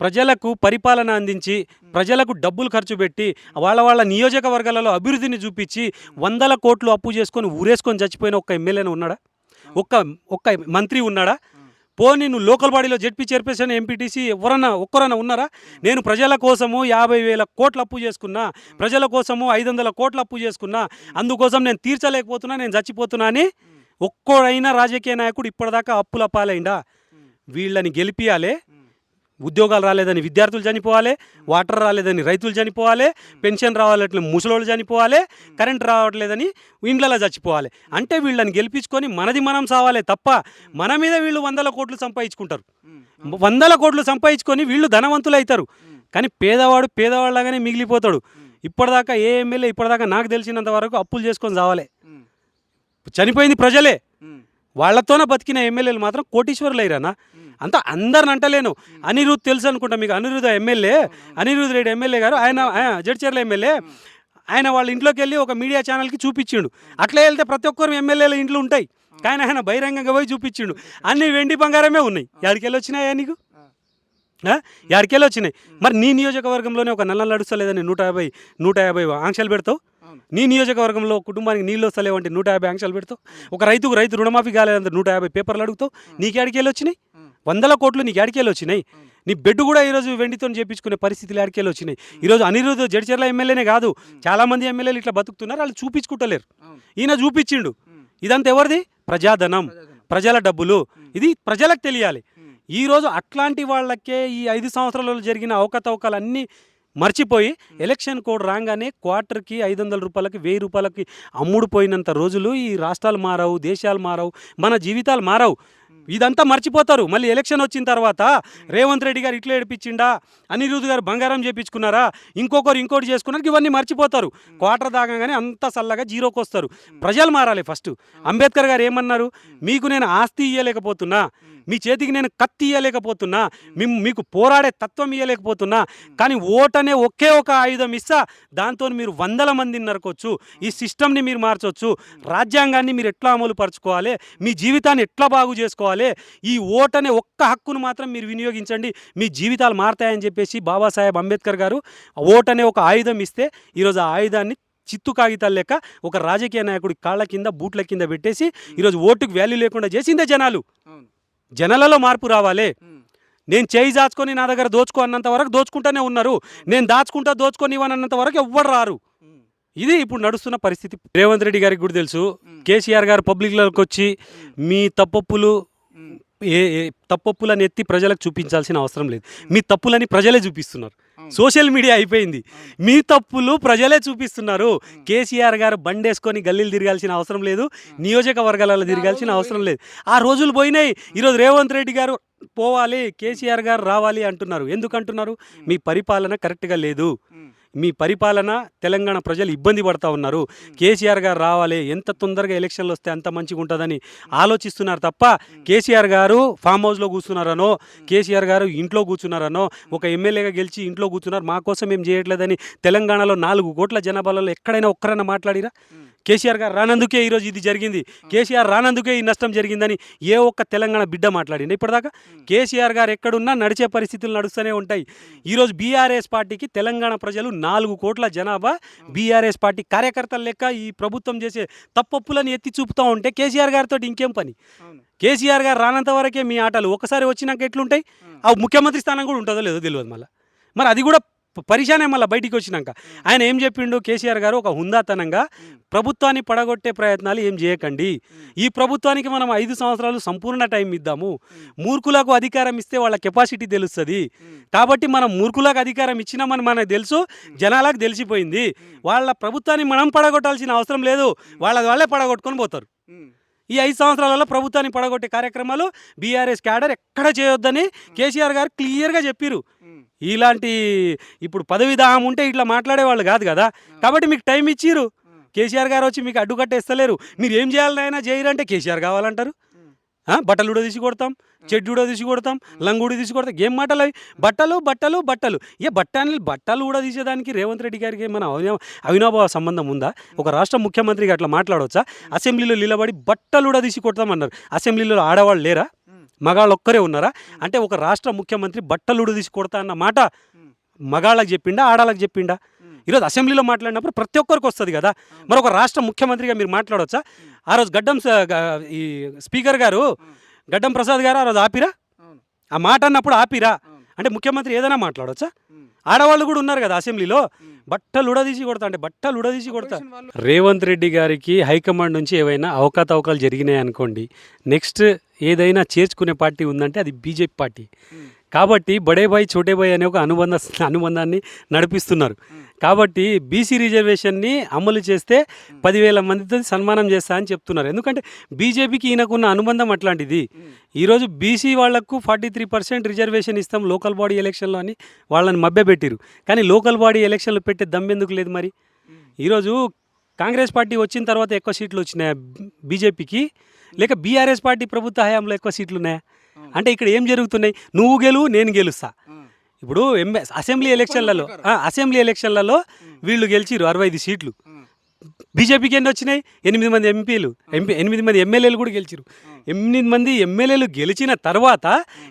ప్రజలకు పరిపాలన అందించి ప్రజలకు డబ్బులు ఖర్చు పెట్టి వాళ్ళ వాళ్ళ నియోజకవర్గాలలో అభివృద్ధిని చూపించి వందల కోట్లు అప్పు చేసుకొని ఊరేసుకొని చచ్చిపోయిన ఒక్క ఎమ్మెల్యేనే ఉన్నాడా? ఒక్క ఒక్క మంత్రి ఉన్నాడా? పోనీ నువ్వు లోకల్ బాడీలో జెడ్పీ చైర్పర్సన్ ఎంపీటీసీ ఎవరన్నా ఒక్కరన్నా ఉన్నారా? నేను ప్రజల కోసము యాభై వేల కోట్లు అప్పు చేసుకున్నా ప్రజల కోసము ఐదు వందల కోట్లు అప్పు చేసుకున్నా అందుకోసం నేను తీర్చలేకపోతున్నా నేను చచ్చిపోతున్నా అని ఒక్కోడైనా రాజకీయ నాయకుడు ఇప్పటిదాకా అప్పుల పాలైందా వీళ్ళని గెలిపియాలే ఉద్యోగాలు రాలేదని విద్యార్థులు చనిపోవాలి వాటర్ రాలేదని రైతులు చనిపోవాలి పెన్షన్ రావాలంటే ముసలోళ్ళు చనిపోవాలి కరెంట్ రావట్లేదని ఇండ్లలో చచ్చిపోవాలి. అంటే వీళ్ళని గెలిపించుకొని మనది మనం సావాలి తప్ప మన మీద వీళ్ళు వందల కోట్లు సంపాదించుకుంటారు. వందల కోట్లు సంపాదించుకొని వీళ్ళు ధనవంతులు అవుతారు కానీ పేదవాడు పేదవాళ్ళగానే మిగిలిపోతాడు. ఇప్పటిదాకా ఏ ఎమ్మెల్యే ఇప్పటిదాకా నాకు తెలిసినంత వరకు అప్పులు చేసుకొని చావాలి చనిపోయింది ప్రజలే. వాళ్ళతోనే బతికిన ఎమ్మెల్యేలు మాత్రం కోటీశ్వరులు అయ్యారనా అంత అందరిని అంటలేను. అనిరుద్ తెలుసు అనుకుంటా మీకు. అనిరుద్ ఎమ్మెల్యే అనిరుద్ రెడ్డి ఎమ్మెల్యే గారు ఆయన ఆయన జడ్చర్ల ఎమ్మెల్యే. ఆయన వాళ్ళ ఇంట్లోకి వెళ్ళి ఒక మీడియా ఛానల్కి చూపించిండు. అట్లే వెళ్తే ప్రతి ఒక్కరు ఎమ్మెల్యేల ఇంట్లో ఉంటాయి. కానీ ఆయన బహిరంగంగా పోయి చూపించిండు. అన్ని వెండి బంగారమే ఉన్నాయి. ఎక్కడికి వచ్చినాయా నీకు? ఎక్కడికి వచ్చినాయి. మరి నీ నియోజకవర్గంలోనే ఒక నెల నడుస్తలేదని నూట యాభై నూట యాభై ఆంక్షలు పెడతావు? నీ నియోజకవర్గంలో కుటుంబానికి నీళ్ళు వస్తలేవంటే నూట యాభై ఆంక్షలు పెడతావు? ఒక రైతుకు రైతు రుణమాఫీ కాలేదంటే నూట యాభై పేపర్లు అడుగుతావు? నీకు ఎడికేళ్ళు వచ్చినాయి? వందల కోట్లు నీకు ఎడికేళ్ళు వచ్చినాయి? నీ బెడ్ కూడా ఈరోజు వెండితో చేపించుకునే పరిస్థితులు ఎడికేళ్ళు వచ్చినాయి? ఈరోజు అనిరుద్ధ్ జడ్చర్ల ఎమ్మెల్యేనే కాదు. చాలామంది ఎమ్మెల్యేలు ఇట్లా బతుకుతున్నారు. వాళ్ళు చూపించుకుంటలేరు. ఈయన చూపించిండు. ఇదంతా ఎవరిది? ప్రజాధనం. ప్రజల డబ్బులు. ఇది ప్రజలకు తెలియాలి. ఈరోజు అట్లాంటి వాళ్ళకే ఈ ఐదు సంవత్సరాలలో జరిగిన అవకతవకలన్నీ మర్చిపోయి ఎలక్షన్ కోడ్ రాగానే క్వార్టర్కి ఐదు వందల రూపాయలకి వెయ్యి రూపాయలకి అమ్ముడుపోయినంత రోజులు ఈ రాష్ట్రాలు మారవు దేశాలు మారవు మన జీవితాలు మారవు. ఇదంతా మర్చిపోతారు. మళ్ళీ ఎలక్షన్ వచ్చిన తర్వాత రేవంత్ రెడ్డి గారు ఇట్లా ఏడిపించిండా? అనిరుద్ధ్ గారు బంగారం చేపించుకున్నారా? ఇంకొకరు ఇంకోటి చేసుకున్నారు ఇవన్నీ మర్చిపోతారు. క్వార్టర్ దాగానే అంత చల్లగా జీరోకి వస్తారు. ప్రజలు మారాలి ఫస్ట్. అంబేద్కర్ గారు ఏమన్నారు? మీకు నేను ఆస్తి ఇయ్యలేకపోతున్నా. మీ చేతికి నేను కత్తి ఇయ్యలేకపోతున్నా. మేము మీకు పోరాడే తత్వం ఇయ్యలేకపోతున్నా. కానీ ఓటనే ఒకే ఒక ఆయుధం ఇస్తా. దాంతో మీరు వందల మందిని నరకొచ్చు. ఈ సిస్టమ్ని మీరు మార్చొచ్చు. రాజ్యాంగాన్ని మీరు ఎట్లా అమలు పరచుకోవాలి? మీ జీవితాన్ని ఎట్లా బాగు చేసుకోవాలి? ఈ ఓటనే ఒక్క హక్కును మాత్రం మీరు వినియోగించండి. మీ జీవితాలు మారతాయని చెప్పేసి బాబాసాహెబ్ అంబేద్కర్ గారు ఓటనే ఒక ఆయుధం ఇస్తే ఈరోజు ఆ ఆయుధాన్ని చిత్తు కాగితాలు లెక్క ఒక రాజకీయ నాయకుడి కాళ్ళ కింద బూట్ల కింద పెట్టేసి ఈరోజు ఓటుకు వాల్యూ లేకుండా చేసిందే జనాలు. జనాలలో మార్పు రావాలి. నేను చేయి దాచుకొని నా దగ్గర దోచుకో అన్నంత వరకు దోచుకుంటానే ఉన్నారు. నేను దాచుకుంటా దోచుకొని ఇవ్వనన్నంత వరకు ఎవ్వరు రారు. ఇది ఇప్పుడు నడుస్తున్న పరిస్థితి. రేవంత్ రెడ్డి గారికి కూడా తెలుసు. కేసీఆర్ గారు పబ్లిక్లోకి వచ్చి మీ తప్పొప్పులు ఏ తప్పొప్పులను ఎత్తి ప్రజలకు చూపించాల్సిన అవసరం లేదు. మీ తప్పులని ప్రజలే చూపిస్తున్నారు. సోషల్ మీడియా అయిపోయింది. మీ తప్పులు ప్రజలే చూపిస్తున్నారు. కేసీఆర్ గారు బండేసుకొని గల్లీలు తిరగాల్సిన అవసరం లేదు. నియోజకవర్గాలలో తిరగాల్సిన అవసరం లేదు. ఆ రోజులు పోయినాయి. ఈరోజు రేవంత్ రెడ్డి గారు పోవాలి కేసీఆర్ గారు రావాలి అంటున్నారు. ఎందుకు అంటున్నారు మీ పరిపాలన కరెక్ట్గా లేదు. మీ పరిపాలన తెలంగాణ ప్రజలు ఇబ్బంది పడతా ఉన్నారు. కేసీఆర్ గారు రావాలి ఎంత తొందరగా ఎలక్షన్లు వస్తే అంత మంచిగా ఉంటుందని ఆలోచిస్తున్నారు తప్ప కేసీఆర్ గారు ఫామ్ హౌస్లో కూర్చున్నారనో కేసీఆర్ గారు ఇంట్లో కూర్చున్నారనో ఒక ఎమ్మెల్యేగా గెలిచి ఇంట్లో కూర్చున్నారు మా కోసం ఏం చేయట్లేదని తెలంగాణలో నాలుగు కోట్ల జనాభాలో ఎక్కడైనా ఒక్కరైనా మాట్లాడిరా? కేసీఆర్ గారు రానందుకే ఈరోజు ఇది జరిగింది. కేసీఆర్ రానందుకే ఈ నష్టం జరిగిందని ఏ ఒక్క తెలంగాణ బిడ్డ మాట్లాడింది. ఇప్పటిదాకా కేసీఆర్ గారు ఎక్కడున్నా నడిచే పరిస్థితులు నడుస్తూనే ఉంటాయి. ఈరోజు బీఆర్ఎస్ పార్టీకి తెలంగాణ ప్రజలు నాలుగు కోట్ల జనాభా బీఆర్ఎస్ పార్టీ కార్యకర్తల లెక్క ఈ ప్రభుత్వం చేసే తప్పొప్పులను ఎత్తి చూపుతూ ఉంటే కేసీఆర్ గారితో ఇంకేం పని? కేసీఆర్ గారు రానంత వరకే మీ ఆటలు ఒకసారి వచ్చినాక ఎట్లుంటాయి? ఆ ముఖ్యమంత్రి స్థానం కూడా ఉంటుందో లేదో తెలియదు మళ్ళీ. మరి అది కూడా పరిశానే మళ్ళీ బయటికి వచ్చినాక. ఆయన ఏం చెప్పిండు? కేసీఆర్ గారు ఒక హుందాతనంగా ప్రభుత్వాన్ని పడగొట్టే ప్రయత్నాలు ఏం చేయకండి. ఈ ప్రభుత్వానికి మనం ఐదు సంవత్సరాలు సంపూర్ణ టైం ఇద్దాము. మూర్ఖులకు అధికారం ఇస్తే వాళ్ళ కెపాసిటీ తెలుస్తుంది. కాబట్టి మనం మూర్ఖులకు అధికారం ఇచ్చినామని మనకు తెలుసు. జనాలకు తెలిసిపోయింది. వాళ్ళ ప్రభుత్వాన్ని మనం పడగొట్టాల్సిన అవసరం లేదు. వాళ్ళ వాళ్ళే పడగొట్టుకొని పోతారు. ఈ ఐదు సంవత్సరాలలో ప్రభుత్వాన్ని పడగొట్టే కార్యక్రమాలు బీఆర్ఎస్ క్యాడర్ ఎక్కడ చేయొద్దని కేసీఆర్ గారు క్లియర్గా చెప్పిరు ఇలాంటి ఇప్పుడు పదవి దాహం ఉంటే ఇట్లా మాట్లాడేవాళ్ళు కాదు కదా. కాబట్టి మీకు టైం ఇచ్చిర్రు. కేసీఆర్ గారు వచ్చి మీకు అడ్డుకట్టేస్తలేరు మీరు ఏం చేయాలని అయినా చేయరంటే కేసీఆర్ కావాలంటారు. బట్టలు కూడా తీసి కొడతాం. చెడ్డు కూడా తీసి కొడతాం. లంగుడు తీసి కొడతాం. ఏం మాటలు అవి? బట్టలు బట్టలు బట్టలు. ఏ బట్టలు బట్టలు కూడా తీసేదానికి రేవంత్ రెడ్డి గారికి మన అవినాభావ సంబంధం ఉందా? ఒక రాష్ట్ర ముఖ్యమంత్రికి అట్లా మాట్లాడవచ్చా అసెంబ్లీలో నిలబడి బట్టలు కూడా తీసి కొడతామన్నారు. అసెంబ్లీలో ఆడవాళ్ళు లేరా? మగాళ్ళు ఒక్కరే ఉన్నారా? అంటే ఒక రాష్ట్ర ముఖ్యమంత్రి బట్టలుడు తీసి కొడతా అన్న మాట మగాళ్ళకి చెప్పిండా ఆడాళ్ళకి చెప్పిండా? ఈరోజు అసెంబ్లీలో మాట్లాడినప్పుడు ప్రతి ఒక్కరికి వస్తుంది కదా. మరి ఒక రాష్ట్ర ముఖ్యమంత్రిగా మీరు మాట్లాడవచ్చా ఆ రోజు గడ్డం ఈ స్పీకర్ గారు గడ్డం ప్రసాద్ గారు ఆ రోజు ఆపిరా? ఆ మాట అన్నప్పుడు ఆపిరా? అంటే ముఖ్యమంత్రి ఏదైనా మాట్లాడవచ్చా. ఆడవాళ్ళు కూడా ఉన్నారు కదా అసెంబ్లీలో. బట్టలు ఉడదీసి కొడతా అంటే బట్టలు ఉడదీసి కొడతా రేవంత్ రెడ్డి గారికి హైకమాండ్ నుంచి ఏవైనా అవకతవకలు జరిగినాయి అనుకోండి నెక్స్ట్ ఏదైనా చేర్చుకునే పార్టీ ఉందంటే అది బీజేపీ పార్టీ ఉమ్. కాబట్టి బడే బాయ్ చోటే బాయ్ అనే ఒక అనుబంధ అనుబంధాన్ని నడిపిస్తున్నారు. కాబట్టి బీసీ రిజర్వేషన్ని అమలు చేస్తే పదివేల మందితో సన్మానం చేస్తా అని చెప్తున్నారు. ఎందుకంటే బీజేపీకి ఈయనకున్న అనుబంధం అట్లాంటిది. ఈరోజు బీసీ వాళ్ళకు ఫార్టీ త్రీ పర్సెంట్ రిజర్వేషన్ ఇస్తాం లోకల్ బాడీ ఎలక్షన్లో అని వాళ్ళని మభ్యపెట్టిరు కానీ లోకల్ బాడీ ఎలక్షన్లు పెట్టే దమ్మెందుకు లేదు మరి? ఈరోజు కాంగ్రెస్ పార్టీ వచ్చిన తర్వాత ఎక్కువ సీట్లు వచ్చినాయా బీజేపీకి? లేక బీఆర్ఎస్ పార్టీ ప్రభుత్వ హయాంలో ఎక్కువ సీట్లు ఉన్నాయా? అంటే ఇక్కడ ఏం జరుగుతున్నాయి? నువ్వు గెలువు నేను గెలుస్తా. ఇప్పుడు ఎంఏ అసెంబ్లీ ఎలక్షన్లలో ఆ, అసెంబ్లీ ఎలక్షన్లలో వీళ్ళు గెలిచిరు అరవై ఐదు సీట్లు. బీజేపీకి ఎన్ని వచ్చినాయి? ఎనిమిది మంది ఎంపీలు. ఎంపీ ఎనిమిది మంది ఎమ్మెల్యేలు కూడా గెలిచిరు ఎనిమిది మంది ఎమ్మెల్యేలు గెలిచిన తర్వాత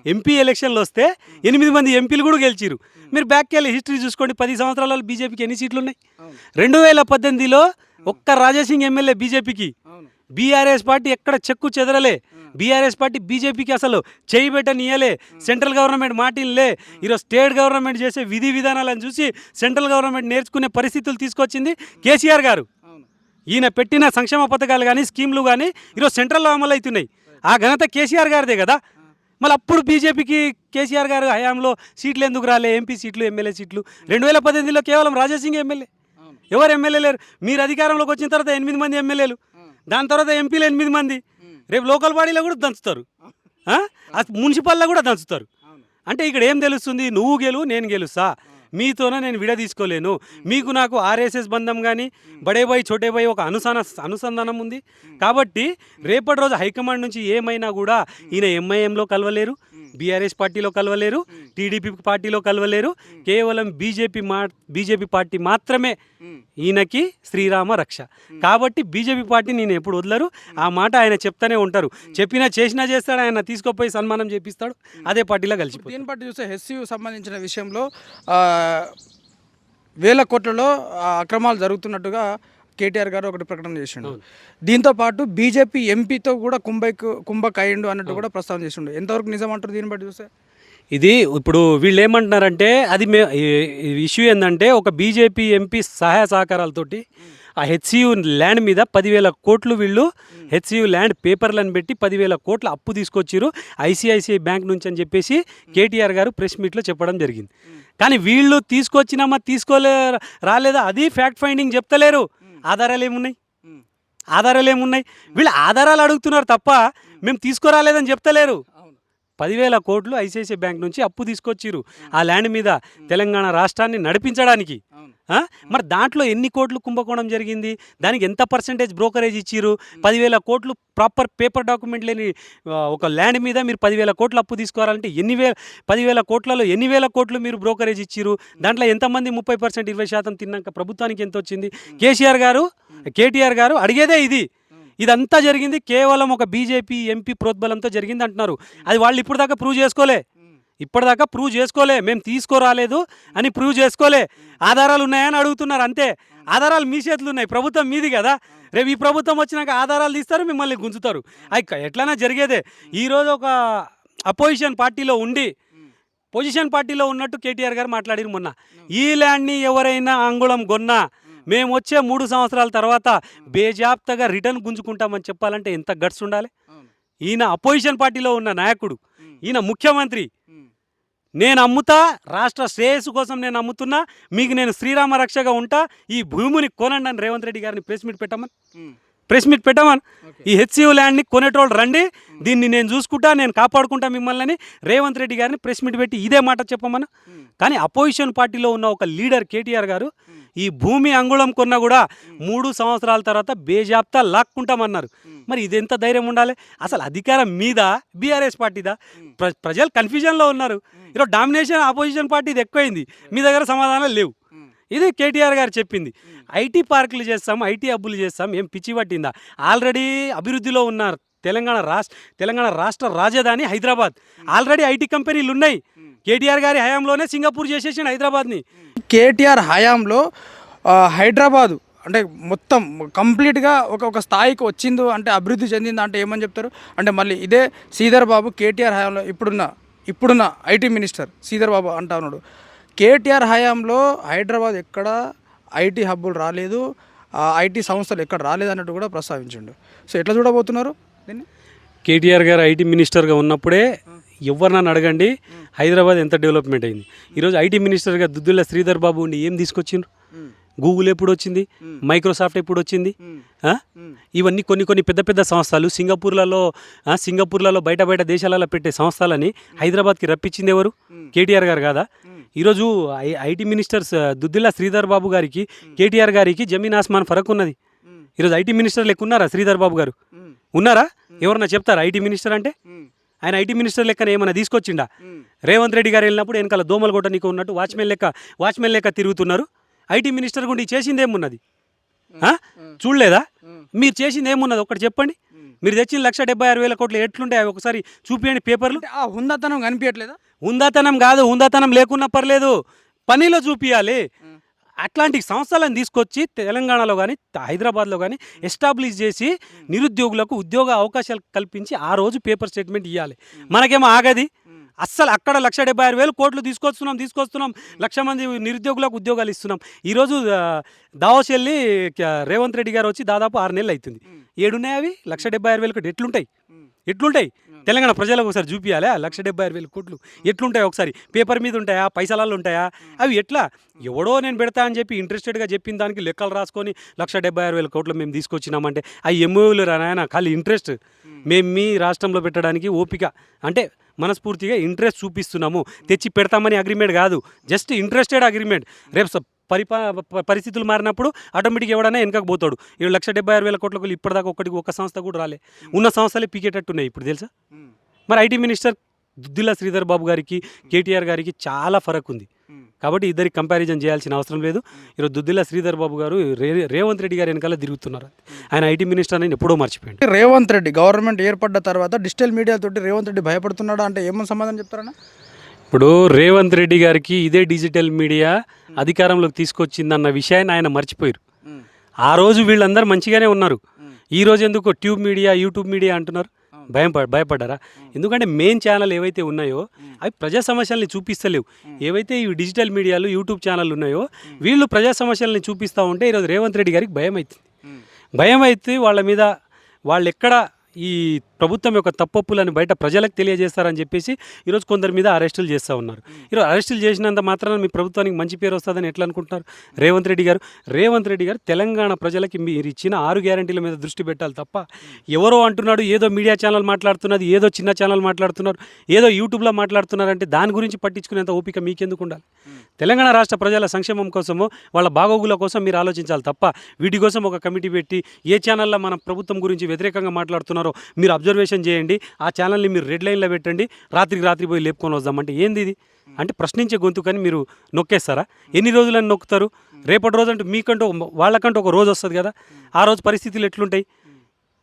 ఎంపీ ఎలక్షన్లు వస్తే ఎనిమిది మంది ఎంపీలు కూడా గెలిచిరు మీరు బ్యాక్కి వెళ్ళి హిస్టరీ చూసుకోండి. పది సంవత్సరాలలో బీజేపీకి ఎన్ని సీట్లు ఉన్నాయి రెండు వేల పద్దెనిమిదిలో ఒక్క రాజాసింగ్ ఎమ్మెల్యే బీజేపీకి. బీఆర్ఎస్ పార్టీ ఎక్కడ చెక్కు చెదరలే. బీఆర్ఎస్ పార్టీ బీజేపీకి అసలు చేయి పెట్టనియలే. సెంట్రల్ గవర్నమెంట్ మాటిన్లే ఈరోజు స్టేట్ గవర్నమెంట్ చేసే విధి విధానాలను చూసి సెంట్రల్ గవర్నమెంట్ నేర్చుకునే పరిస్థితులు తీసుకొచ్చింది కేసీఆర్ గారు. ఈయన పెట్టిన సంక్షేమ పథకాలు కానీ స్కీమ్లు కానీ ఈరోజు సెంట్రల్లో అమలు అవుతున్నాయి ఆ ఘనత కేసీఆర్ గారిదే కదా. మళ్ళీ అప్పుడు బీజేపీకి కేసీఆర్ గారు హయాంలో సీట్లు ఎందుకు రాలే? ఎంపీ సీట్లు ఎమ్మెల్యే సీట్లు. రెండు వేల పద్దెనిమిదిలో కేవలం రాజాసింగ్ ఎమ్మెల్యే ఎవరు ఎమ్మెల్యే లేరు? మీరు అధికారంలోకి వచ్చిన తర్వాత ఎనిమిది మంది ఎమ్మెల్యేలు. దాని తర్వాత ఎంపీలు ఎనిమిది మంది. రేపు లోకల్ బాడీలో కూడా దంచుతారు. మున్సిపల్లో కూడా దంచుతారు. అంటే ఇక్కడ ఏం తెలుస్తుంది? నువ్వు గెలువు నేను గెలుస్తా మీతోనే నేను విడ తీసుకోలేను. మీకు నాకు ఆర్ఎస్ఎస్ బంధం కానీ బడేబాయి చోటేబాయి ఒక అనుసన అనుసంధానం ఉంది. కాబట్టి రేపటి రోజు హైకమాండ్ నుంచి ఏమైనా కూడా ఈయన ఎంఐఎంలో కలవలేరు. బీఆర్ఎస్ పార్టీలో కలవలేరు టీడీపీ పార్టీలో కలవలేరు. కేవలం బీజేపీ మా బీజేపీ పార్టీ మాత్రమే. ఈయనకి శ్రీరామ రక్ష. కాబట్టి బీజేపీ పార్టీ నేను ఎప్పుడు వదలరు. ఆ మాట ఆయన చెప్తానే ఉంటారు. చెప్పినా చేసినా చేస్తాడు ఆయన తీసుకుపోయి సన్మానం చేపిస్తాడు. అదే పార్టీలో కలిసిపోతాడు. దీన్ని బట్టి చూస్తే హెచ్సియు సంబంధించిన విషయంలో వేల కోట్లలో అక్రమాలు జరుగుతున్నట్టుగా కేటీఆర్ గారు ఒకటి ప్రకటన చేసిండు. దీంతో పాటు బీజేపీ ఎంపీతో కూడా కుంభక్ కుంభక్ అయ్యిండు అన్నట్టు కూడా ప్రస్తావన చేసిండు. ఎంతవరకు నిజం అంటారు దీన్ని బట్టి చూస్తే? ఇది ఇప్పుడు వీళ్ళు ఏమంటున్నారంటే అది మే ఇష్యూ ఏంటంటే ఒక బీజేపీ ఎంపీ సహాయ సహకారాలతోటి ఆ హెచ్సియు ల్యాండ్ మీద పదివేల కోట్లు వీళ్ళు హెచ్సియు ల్యాండ్ పేపర్లను పెట్టి పదివేల కోట్ల అప్పు తీసుకొచ్చిరు ఐసిఐసిఐ బ్యాంక్ నుంచి అని చెప్పేసి కేటీఆర్ గారు ప్రెస్ మీట్లో చెప్పడం జరిగింది. కానీ వీళ్ళు తీసుకొచ్చినామా తీసుకోలే రాలేదా? అది ఫ్యాక్ట్ ఫైండింగ్ చెప్తలేరు. ఆధారాలు ఏమున్నాయి. ఆధారాలు ఏమున్నాయి? వీళ్ళు ఆధారాలు అడుగుతున్నారు తప్ప మేము తీసుకురాలేదని చెప్తలేరు. పదివేల కోట్లు ఐసిఐసిఐ బ్యాంక్ నుంచి అప్పు తీసుకొచ్చిరు ఆ ల్యాండ్ మీద తెలంగాణ రాష్ట్రాన్ని నడిపించడానికి? మరి దాంట్లో ఎన్ని కోట్లు కుంభకోణం జరిగింది? దానికి ఎంత పర్సంటేజ్ బ్రోకరేజ్ ఇచ్చిరు పదివేల కోట్లు ప్రాపర్ పేపర్ డాక్యుమెంట్ లేని ఒక ల్యాండ్ మీద మీరు పదివేల కోట్లు అప్పు తీసుకోవాలంటే ఎన్ని వేల పదివేల కోట్లలో ఎన్ని వేల కోట్లు మీరు బ్రోకరేజ్ ఇచ్చిరు దాంట్లో ఎంతమంది ముప్పై పర్సెంట్ ఇరవై శాతం తిన్నాక ప్రభుత్వానికి ఎంత వచ్చింది కేసీఆర్ గారు కేటీఆర్ గారు అడిగేదే ఇది. ఇదంతా జరిగింది కేవలం ఒక బీజేపీ ఎంపీ ప్రోద్బలంతో జరిగింది అంటున్నారు. అది వాళ్ళు ఇప్పుడు దాకా ప్రూవ్ చేసుకోలే. ఇప్పటిదాకా ప్రూవ్ చేసుకోలే. మేము తీసుకురాలేదు అని ప్రూవ్ చేసుకోలే. ఆధారాలు ఉన్నాయని అడుగుతున్నారు అంతే. ఆధారాలు మీ చేతులు ఉన్నాయి ప్రభుత్వం మీది కదా. రేపు ఈ ప్రభుత్వం వచ్చినాక ఆధారాలు తీస్తారు మిమ్మల్ని గుంజుతారు. అది ఎట్లైనా జరిగేదే. ఈరోజు ఒక అపోజిషన్ పార్టీలో ఉండి పొజిషన్ పార్టీలో ఉన్నట్టు కేటీఆర్ గారు మాట్లాడిరు మొన్న. ఈ ల్యాండ్ని ఎవరైనా అంగుళం కొన్నా మేము వచ్చే మూడు సంవత్సరాల తర్వాత బేజాప్తగా రిటర్న్ గుంజుకుంటామని చెప్పాలంటే ఎంత గట్స్ ఉండాలి ఈయన అపోజిషన్ పార్టీలో ఉన్న నాయకుడు. ఈయన ముఖ్యమంత్రి. నేను అమ్ముతా రాష్ట్ర శ్రేయస్సు కోసం నేను అమ్ముతున్నా మీకు నేను శ్రీరామ రక్షగా ఉంటా ఈ భూమిని కొనండి అని రేవంత్ రెడ్డి గారిని ప్రెస్ మీట్ పెట్టమని. ప్రెస్ మీట్ పెట్టమని. ఈ హెచ్సియు ల్యాండ్ని కొనేటోళ్ళు రండి దీన్ని నేను చూసుకుంటా నేను కాపాడుకుంటా మిమ్మల్ని అని రేవంత్ రెడ్డి గారిని ప్రెస్ మీట్ పెట్టి ఇదే మాట చెప్పమని. కానీ అపోజిషన్ పార్టీలో ఉన్న ఒక లీడర్ కేటీఆర్ గారు. ఈ భూమి అంగుళం కొన్నా కూడా మూడు సంవత్సరాల తర్వాత బేజాప్తా లాక్కుంటామన్నారు. మరి ఇది ఎంత ధైర్యం ఉండాలి? అసలు అధికారం మీద? బీఆర్ఎస్ పార్టీదా? ప్ర ప్రజలు కన్ఫ్యూజన్లో ఉన్నారు. ఈరోజు డామినేషన్ ఆపోజిషన్ పార్టీది ఎక్కువైంది. మీ దగ్గర సమాధానాలు లేవు. ఇది కేటీఆర్ గారు చెప్పింది. ఐటీ పార్కులు చేస్తాం ఐటీ హబ్బులు చేస్తాం ఏం పిచ్చి పట్టిందా? ఆల్రెడీ అభివృద్ధిలో ఉన్న తెలంగాణ రాష్ట్ర తెలంగాణ రాష్ట్ర రాజధాని హైదరాబాద్. ఆల్రెడీ ఐటీ కంపెనీలు ఉన్నాయి. కేటీఆర్ గారి హయాంలోనే సింగపూర్ చేసేసిండు హైదరాబాద్ని. కేటీఆర్ హయాంలో హైదరాబాదు అంటే మొత్తం కంప్లీట్గా ఒక ఒక స్థాయికి వచ్చిందో అంటే అభివృద్ధి చెందిందా అంటే ఏమని చెప్తారు? అంటే మళ్ళీ ఇదే శ్రీధర్ బాబు కేటీఆర్ హయాంలో ఇప్పుడున్న ఇప్పుడున్న ఐటీ మినిస్టర్ శ్రీధర్ బాబు అంటా ఉన్నాడు. కేటీఆర్ హయాంలో హైదరాబాద్ ఎక్కడ ఐటీ హబ్బులు రాలేదు ఐటీ సంస్థలు ఎక్కడ రాలేదు అన్నట్టు కూడా ప్రస్తావించిండు. సో ఎట్లా చూడబోతున్నారు దీన్ని? కేటీఆర్ గారు ఐటీ మినిస్టర్గా ఉన్నప్పుడే ఎవరినన్నా అడగండి. హైదరాబాద్ ఎంత డెవలప్మెంట్ అయింది. ఈరోజు ఐటీ మినిస్టర్గా దుద్దుల శ్రీధర్ బాబు ఉండి ఏం తీసుకొచ్చిండ్రు? గూగుల్ ఎప్పుడు వచ్చింది? మైక్రోసాఫ్ట్ ఎప్పుడు వచ్చింది? ఇవన్నీ కొన్ని కొన్ని పెద్ద పెద్ద సంస్థలు సింగపూర్లలో సింగపూర్లలో బయట బయట దేశాలలో పెట్టే సంస్థలని హైదరాబాద్కి రప్పించింది ఎవరు? కేటీఆర్ గారు కాదా? ఈరోజు ఐ- ఐటీ మినిస్టర్ స- దుద్దిల్ల శ్రీధర్ బాబు గారికి కేటీఆర్ గారికి జమీన్ ఆస్మాన్ ఫరక్ ఉన్నది. ఈరోజు ఐటీ మినిస్టర్ లెక్క ఉన్నారా శ్రీధర్ బాబు గారు? ఉన్నారా? ఎవరన్నా చెప్తారా ఐటీ మినిస్టర్ అంటే? ఆయన ఐటీ మినిస్టర్ లెక్కన ఏమైనా తీసుకొచ్చిండా? రేవంత్ రెడ్డి గారు వెళ్ళినప్పుడు వెనకాల దోమలు కొట్ట నీకు ఉన్నట్టు వాచ్మెన్ లెక్క వాచ్మెన్ లెక్క తిరుగుతున్నారు. ఐటీ మినిస్టర్ గుండి చేసింది ఏమున్నది? ఆ? చూడలేదా? మీరు చేసింది ఏమున్నది? ఒకటి చెప్పండి. మీరు తెచ్చిన లక్ష డెబ్బై ఆరు వేల కోట్లు ఎట్లుంటాయి? అవి ఒకసారి చూపియండి పేపర్లు. ఆ హుందాతనం కనిపించట్లేదా? హుందాతనం కాదు హుందాతనం లేకున్నా పర్లేదు. పనిలో చూపియాలి. అట్లాంటి సంస్థలను తీసుకొచ్చి తెలంగాణలో కానీ హైదరాబాద్లో కానీ ఎస్టాబ్లిష్ చేసి నిరుద్యోగులకు ఉద్యోగ అవకాశాలు కల్పించి ఆ రోజు పేపర్ స్టేట్మెంట్ ఇవ్వాలి మనకేమో ఆగది. అస్సలు అక్కడ లక్ష డెబ్బై ఆరు వేలు కోట్లు తీసుకొస్తున్నాం తీసుకొస్తున్నాం లక్ష మంది నిరుద్యోగులకు ఉద్యోగాలు ఇస్తున్నాం. ఈరోజు దావోస్ వెళ్ళి రేవంత్ రెడ్డి గారు వచ్చి దాదాపు ఆరు నెలలు అవుతుంది ఏడున్నాయి అవి? లక్ష డెబ్బై ఆరు వేలు కోట్లు ఎట్లుంటాయి ఎట్లుంటాయి? తెలంగాణ ప్రజలకు ఒకసారి చూపించాలి ఆ లక్ష డెబ్బై ఆరు వేల కోట్లు. ఎట్లుంటాయి ఒకసారి? పేపర్ మీద ఉంటాయా? పైసలలో ఉంటాయా? అవి ఎట్లా? ఎవడో నేను పెడతా అని చెప్పి ఇంట్రెస్టెడ్గా చెప్పిన దానికి లెక్కలు రాసుకొని లక్ష డెబ్బై ఆరు వేల కోట్లు మేము తీసుకొచ్చినామంటే అవి ఎంఓలు రానాయన ఖాళీ ఇంట్రెస్ట్ మేము మీ రాష్ట్రంలో పెట్టడానికి ఓపిక. అంటే మనస్ఫూర్తిగా ఇంట్రెస్ట్ చూపిస్తున్నాము. తెచ్చి పెడతామని అగ్రిమెంట్ కాదు. జస్ట్ ఇంట్రెస్టెడ్ అగ్రిమెంట్ రేపు పరిపా పరిస్థితులు మారినప్పుడు ఆటోమేటిక్ ఎవడైనా వెనకకు పోతాడు. ఏడు లక్ష డెబ్బై ఆరు వేల కోట్లకు ఇప్పటిదాకా ఒక్కడికి ఒక సంస్థ కూడా రాలే. ఉన్న సంస్థలే పీకేటట్టున్నాయి ఇప్పుడు తెలుసా? మరి ఐటీ మినిస్టర్ దుద్దిల్ల శ్రీధర్ బాబు గారికి కేటీఆర్ గారికి చాలా ఫరక్ ఉంది. కాబట్టి ఇద్దరికి కంపారిజన్ చేయాల్సిన అవసరం లేదు. ఈరోజు దుద్దిల్ల శ్రీధర్ బాబు గారు రే రేవంత్ రెడ్డి గారు వెనకాల తిరుగుతున్నారు. ఆయన ఐటీ మినిస్టర్ అని ఎప్పుడో మర్చిపోయాడు. రేవంత్ రెడ్డి గవర్నమెంట్ ఏర్పడ్డ తర్వాత డిజిటల్ మీడియా తోటి రేవంత్ రెడ్డి భయపడుతున్నాడా అంటే ఏమని సమాధానం చెప్తారన్నా? ఇప్పుడు రేవంత్ రెడ్డి గారికి ఇదే డిజిటల్ మీడియా అధికారంలోకి తీసుకొచ్చిందన్న విషయాన్ని ఆయన మర్చిపోయారు. ఆ రోజు వీళ్ళందరూ మంచిగానే ఉన్నారు. ఈ రోజు ఎందుకు ట్యూబ్ మీడియా యూట్యూబ్ మీడియా అంటున్నారు. భయం భయపడ్డారా? ఎందుకంటే మెయిన్ ఛానల్ ఏవైతే ఉన్నాయో అవి ప్రజా సమస్యల్ని చూపిస్తలేవు. ఏవైతే ఈ డిజిటల్ మీడియాలు యూట్యూబ్ ఛానల్ ఉన్నాయో వీళ్ళు ప్రజా సమస్యల్ని చూపిస్తూ ఉంటే ఈరోజు రేవంత్ రెడ్డి గారికి భయం అవుతుంది భయం అయితే వాళ్ళ మీద వాళ్ళు ఎక్కడ ఈ ప్రభుత్వం యొక్క తప్పప్పులను బయట ప్రజలకు తెలియజేస్తారని చెప్పేసి ఈరోజు కొందరి మీద అరెస్టులు చేస్తూ ఉన్నారు. ఈరోజు అరెస్టులు చేసినంత మాత్రాన మీ ప్రభుత్వానికి మంచి పేరు వస్తుందని ఎట్లా అనుకుంటున్నారు? రేవంత్ రెడ్డి గారు? రేవంత్ రెడ్డి గారు తెలంగాణ ప్రజలకి మీరు ఇచ్చిన ఆరు గ్యారంటీల మీద దృష్టి పెట్టాలి తప్ప ఎవరో అంటున్నాడు ఏదో మీడియా ఛానల్ మాట్లాడుతున్నది ఏదో చిన్న ఛానల్ మాట్లాడుతున్నారు ఏదో యూట్యూబ్లో మాట్లాడుతున్నారంటే దాని గురించి పట్టించుకునేంత ఓపిక మీకెందుకు ఉండాలి? తెలంగాణ రాష్ట్ర ప్రజల సంక్షేమం కోసమో వాళ్ళ బాగోగుల కోసం మీరు ఆలోచించాలి తప్ప వీటి కోసం ఒక కమిటీ పెట్టి ఏ ఛానల్లో మన ప్రభుత్వం గురించి వ్యతిరేకంగా మాట్లాడుతున్నారు మీరు అబ్జర్వేషన్ చేయండి. ఆ ఛానల్ని మీరు రెడ్ లైన్లో పెట్టండి. రాత్రికి రాత్రి పోయి లేపుకొని వద్దామంటే ఏంది ఇది? అంటే ప్రశ్నించే గొంతు కానీ మీరు నొక్కేస్తారా? ఎన్ని రోజులని నొక్కుతారు? రేపటి రోజు అంటే మీకంటూ వాళ్ళకంటూ ఒక రోజు వస్తుంది కదా. ఆ రోజు పరిస్థితులు ఎట్లుంటాయి?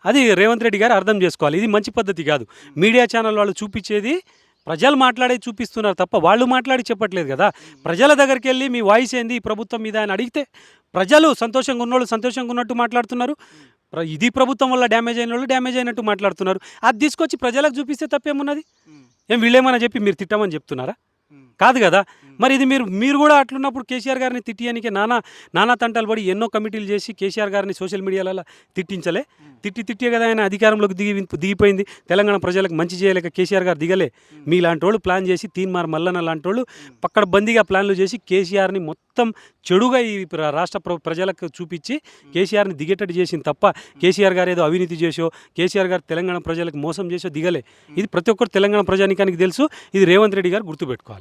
అది రేవంత్ రెడ్డి గారు అర్థం చేసుకోవాలి. ఇది మంచి పద్ధతి కాదు. మీడియా ఛానల్ వాళ్ళు చూపించేది ప్రజలు మాట్లాడే చూపిస్తున్నారు తప్ప వాళ్ళు మాట్లాడి చెప్పట్లేదు కదా. ప్రజల దగ్గరికి వెళ్ళి మీ వాయిస్ ఏంది? ఈ ప్రభుత్వం మీద అని అడిగితే ప్రజలు సంతోషంగా ఉన్నోళ్ళు సంతోషంగా ఉన్నట్టు మాట్లాడుతున్నారు. ఇది ప్రభుత్వం వల్ల డ్యామేజ్ అయిన వాళ్ళు డ్యామేజ్ అయినట్టు మాట్లాడుతున్నారు. అది తీసుకొచ్చి ప్రజలకు చూపిస్తే తప్పేమున్నది? ఏం వీళ్ళేమన్నా చెప్పి మీరు తిట్టమని చెప్తున్నారా? కాదు కదా? మరి ఇది మీరు మీరు కూడా అట్లున్నప్పుడు కేసీఆర్ గారిని తిట్టియానికి నానా నానా తంటాలు పడి ఎన్నో కమిటీలు చేసి కేసీఆర్ గారిని సోషల్ మీడియాలలో తిట్టించలే. తిట్టి తిట్టే కదా ఆయన అధికారంలోకి దిగి దిగిపోయింది. తెలంగాణ ప్రజలకు మంచి చేయలేక కేసీఆర్ గారు దిగలే. మీలాంటి వాళ్ళు ప్లాన్ చేసి తీన్మార్ మల్లన్న లాంటి వాళ్ళు పక్కడ బందీగా ప్లాన్లు చేసి కేసీఆర్ని మొత్తం చెడుగా ఈ ప్ర- రాష్ట్ర ప్ర- ప్రజలకు చూపించి కేసీఆర్ని దిగేటట్టు చేసింది తప్ప కేసీఆర్ గారు ఏదో అవినీతి చేసో కేసీఆర్ గారు తెలంగాణ ప్రజలకు మోసం చేసో దిగలే. ఇది ప్రతి ఒక్కరు తెలంగాణ ప్రజానికానికి తెలుసు. ఇది రేవంత్ రెడ్డి గారు గుర్తుపెట్టుకోవాలి.